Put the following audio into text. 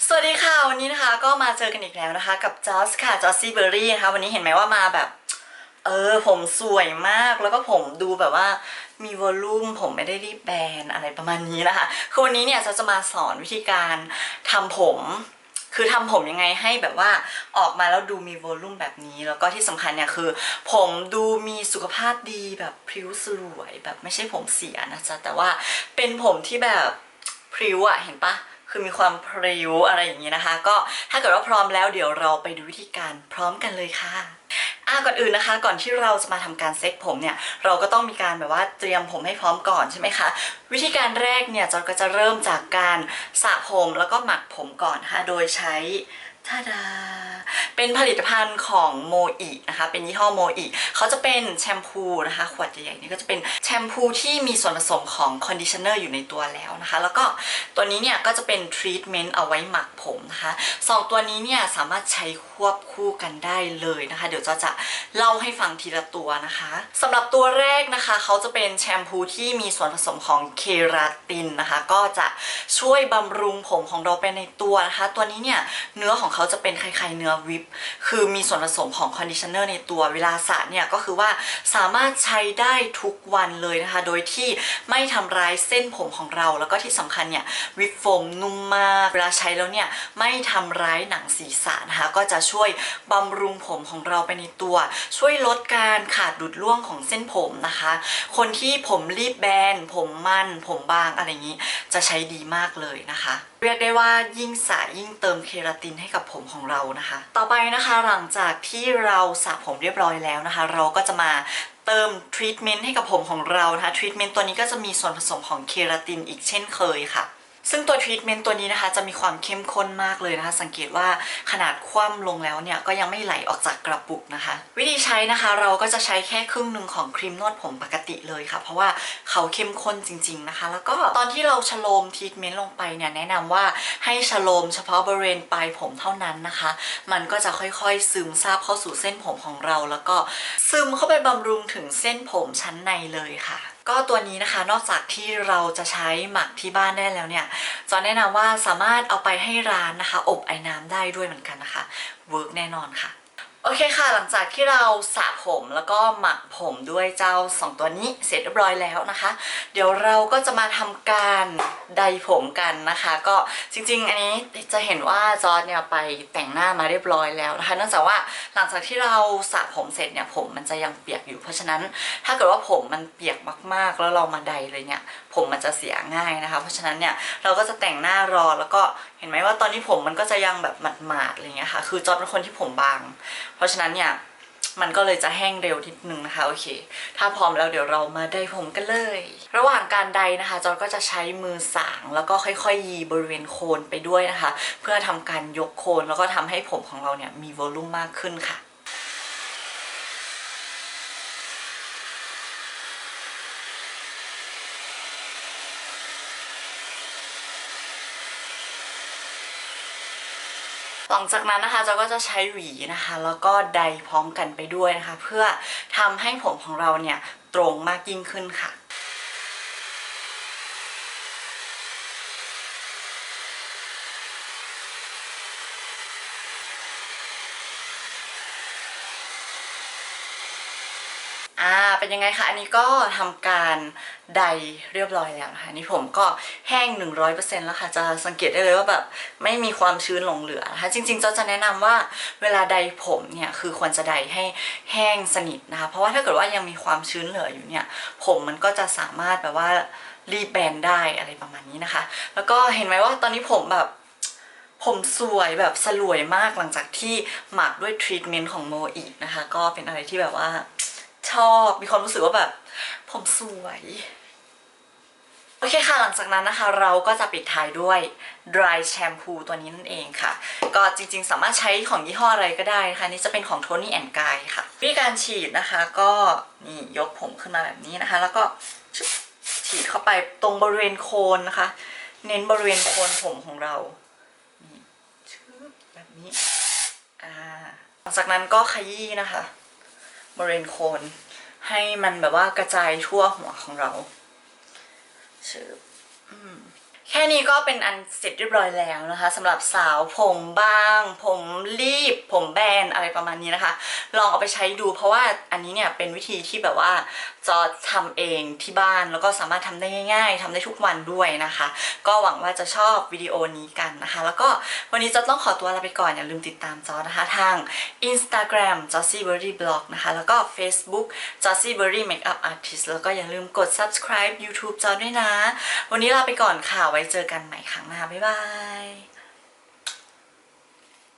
สวัสดีค่ะ วันนี้นะคะก็มาเจอกันอีกแล้วนะคะ กับจอสค่ะจอสซี่เบอร์รี่นะคะ วันนี้เห็นไหมว่ามาแบบ เออ ผมสวยมากแล้วก็ผมดูแบบว่ามีวอลลุ่มผมไม่ได้รีบแบนอะไรประมาณนี้นะคะคือวันนี้เนี่ยจะจะมาสอนวิธีการทำผม คือทำผมยังไงให้แบบว่าออกมาแล้วดูมีวอลลุ่มแบบนี้ แล้วก็ที่สำคัญเนี่ยคือ ผมดูมีสุขภาพดีแบบพริ้วสลวยแบบไม่ใช่ผมเสียนะจ๊ะแต่ว่าเป็นผมที่แบบพริ้วอะเห็นปะ คือมีความพริ้วอะไรอย่างนี้นะคะ ก็ถ้าเกิดว่าพร้อมแล้วเดี๋ยวเราไปดูวิธีการพร้อมกันเลยค่ะอะก่อนอื่นนะคะ ก่อนที่เราจะมาทำการเซ็ตผมเนี่ยเราก็ต้องมีการแบบว่าเตรียมผมให้พร้อมก่อนใช่ไหมคะวิธีการแรกเนี่ยจอยก็จะเริ่มจากการสระผมแล้วก็หมักผมก่อนค่ะโดยใช้ ทาดา เป็นผลิตภัณฑ์ของโมอินะคะ เป็นยี่ห้อโมอิเขาจะเป็นแชมพูนะคะ ขวดใหญ่ๆนี่ก็จะเป็นแชมพูที่มีส่วนผสมของคอนดิชเนอร์อยู่ในตัวแล้วนะคะ แล้วก็ตัวนี้เนี่ยก็จะเป็นทรีทเมนต์เอาไว้หมักผมนะคะสองตัวนี้เนี่ยสามารถใช้ควบคู่กันได้เลยนะคะ เดี๋ยวจอจะเล่าให้ฟังทีละตัวนะคะสำหรับตัวแรกนะคะเขาจะเป็นแชมพูที่มีส่วนผสมของเคราตินนะคะ ก็จะช่วยบำรุงผมของเราไปในตัวนะคะ ตัวนี้เนี่ยเนื้อของเขาจะเป็นคล้ายๆเนื้อวิป คือมีส่วนผสมของคอนดิชเนอร์ในตัวเวลาสระเนี่ยก็คือว่าสามารถใช้ได้ทุกวันเลยนะคะ โดยที่ไม่ทำร้ายเส้นผมของเรา แล้วก็ที่สำคัญเนี่ยวิปโฟมนุ่มมาก เวลาใช้แล้วเนี่ยไม่ทำร้ายหนังศีรษะนะคะก็จะช่วยบำรุงผมของเราไปในตัว ช่วยลดการขาดดุดร่วงของเส้นผมนะคะ คนที่ผมรีบแบน ผมมัน ผมบางอะไรอย่างนี้ จะใช้ดีมากเลยนะคะ เรียกได้ว่ายิ่งสระยิ่งเติมเคราตินให้กับผมของเรานะคะ ต่อไปนะคะหลังจากที่เราสระผมเรียบร้อยแล้วนะคะ เราก็จะมาเติมทรีทเมนต์ให้กับผมของเรานะคะทรีทเมนต์ตัวนี้ก็จะมีส่วนผสมของเคราตินอีกเช่นเคยค่ะ ซึ่งตัวทรีทเมนต์ตัวนี้นะคะจะมีความเข้มข้นมากเลยนะคะ สังเกตว่าขนาดคว่ำลงแล้วเนี่ยก็ยังไม่ไหลออกจากกระปุกนะคะ วิธีใช้นะคะเราก็จะใช้แค่ครึ่งหนึ่งของครีมนวดผมปกติเลยค่ะ เพราะว่าเขาเข้มข้นจริง ๆนะคะ แล้วก็ตอนที่เราชโลมทรีทเมนต์ลงไปเนี่ยแนะนำว่าให้ชโลมเฉพาะบริเวณปลายผมเท่านั้นนะคะ มันก็จะค่อยๆ ซึมซาบเข้าสู่เส้นผมของเรา แล้วก็ซึมเข้าไปบำรุงถึงเส้นผมชั้นในเลยค่ะ ก็ตัวนี้นะคะนอกจากที่เราจะใช้หมักที่บ้านได้แล้วเนี่ยจอนแนะนำว่าสามารถเอาไปให้ร้านนะคะ อบไอ้น้ำได้ด้วยเหมือนกันนะคะเวิร์กแน่นอนค่ะ โอเคค่ะหลังจากที่เราสระผมแล้วก็หมักผมด้วยเจ้า 2 ตัวนี้เสร็จเรียบร้อยแล้วนะคะ เดี๋ยวเราก็จะมาทำการใดผมกันนะคะ ก็จริงๆ อันนี้จะเห็นว่าจอร์จเนี่ยไปแต่งหน้ามาเรียบร้อยแล้วนะคะเนื่องจากว่าหลังจากที่เราสระผมเสร็จเนี่ยผมมันจะยังเปียกอยู่เพราะฉะนั้นถ้าเกิดว่าผมมันเปียกมากๆ แล้วเรามาใดเลยเนี่ยผมมันจะเสียง่ายนะคะ เพราะฉะนั้นเนี่ยเราก็จะแต่งหน้ารอแล้วก็เห็นไหมว่าตอนนี้ผมมันก็จะยังแบบหมาดๆอะไรเงี้ยค่ะ คือจอร์จเป็นคนที่ผมบาง เพราะฉะนั้นเนี่ยมันก็เลยจะแห้งเร็วนิดนึงนะคะโอเค ถ้าพร้อมแล้วเดี๋ยวเรามาไดผมกันเลย ระหว่างการไดนะคะ จอยก็จะใช้มือสาง แล้วก็ค่อยๆ ยีบริเวณโคนไปด้วยนะคะ เพื่อทำการยกโคนแล้วก็ทำให้ผมของเราเนี่ยมีวอลลุ่มมากขึ้นค่ะ หลังจากนั้นนะคะเราก็จะใช้หวีนะคะ แล้วก็ไดพร้อมกันไปด้วยนะคะ เพื่อทำให้ผมของเราเนี่ยตรงมากยิ่งขึ้นค่ะ อ่าเป็นยังไงคะอันนี้ก็ทำการไดเรียบร้อยแล้วนะคะอันนี่ผมก็แห้ง 100%แล้วค่ะจะสังเกตได้เลยว่าแบบไม่มีความชื้นหลงเหลือนะคะจริงๆจะจะแนะนำว่าเวลาไดผมเนี่ยคือควรจะไดให้แห้งสนิทนะคะเพราะว่าถ้าเกิดว่ายังมีความชื้นเหลืออยู่เนี่ยผมมันก็จะสามารถแบบว่ารีแบนได้อะไรประมาณนี้นะคะ แล้วก็เห็นไหมว่าตอนนี้ผมแบบผมสวยแบบสลวยมากหลังจากที่หมักด้วยทรีทเมนต์ของโมอีนะคะ ก็เป็นอะไรที่แบบว่า ชอบมีความรู้สึกว่าแบบ ผมสวย โอเคค่ะหลังจากนั้นนะคะ เราก็จะปิดท้ายด้วย dry shampoo ตัวนี้นั่นเองค่ะ ก็จริงๆ สามารถใช้ของยี่ห้ออะไรก็ได้นะคะนี่จะเป็นของ Tony and Guy ค่ะ วิธีการฉีดนะคะก็นี่ยกผมขึ้นมาแบบนี้นะคะ แล้วก็ฉีดเข้าไปตรงบริเวณโคนนะคะ เน้นบริเวณโคนผมของเราแบบนี้อ่าหลังจากนั้นก็ขยี้นะคะ บริเวณโคน ให้มันแบบว่ากระจายทั่วหัวของเราชืบอืม แค่นี้ก็เป็นอันเสร็จเรียบร้อยแล้วนะคะสำหรับสาวผมบาง ผมรีบ ผมแบนอะไรประมาณนี้นะคะ ลองเอาไปใช้ดูเพราะว่าอันนี้เนี่ยเป็นวิธีที่แบบว่าจอทำเองที่บ้านแล้วก็สามารถทำได้ง่าย ๆทำได้ทุกวันด้วยนะคะ ก็หวังว่าจะชอบวิดีโอนี้กันนะคะ แล้วก็วันนี้จอต้องขอตัวลาไปก่อนอย่าลืมติดตามจอนะคะทาง Instagram j o s s y b e r r y Blog นะคะแล้วก็ Facebook j o s s y b e r r y Makeup Artist แล้วก็อย่าลืมกด subscribe YouTube จอด้วยนะ วันนี้ลาไปก่อนค่ะไว้ว้เจอกันใหม่ครั้งหน้าบ๊ายบาย